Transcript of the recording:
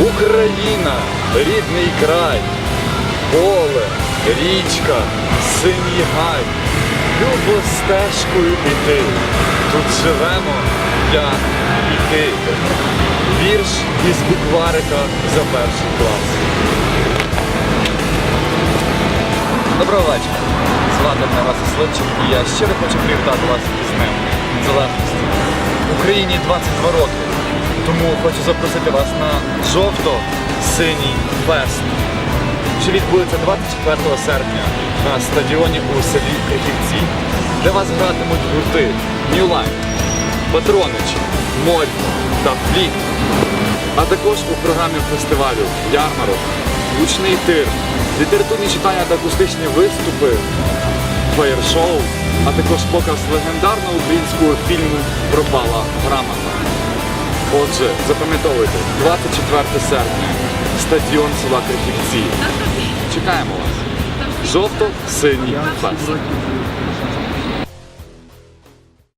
Україна, рідний край, поле, річка, синій гай. Любо стежкою іти. Тут живемо я і ти. Вірш із букварика за перший клас. Доброго вечора. Звати мене Вася Сливчик і я щиро хочу привітати вас із Днем Незалежності. Україні 22 роки. Тому хочу запросити вас на жовто-синій фест, що відбудеться 24 серпня на стадіоні у селі Крихівці, де вас гратимуть гурти New Life, Патронич, Морь та Фліт. А також у програмі фестивалю Ярмарок, Гучний тир, літературні читання та акустичні виступи, фаєр-шоу, а також показ легендарного українського фільму Пропала грамота. Отже, запам'ятовуйте, 24 серпня, стадіон села Крихівці. Чекаємо вас. Жовто-синій фест.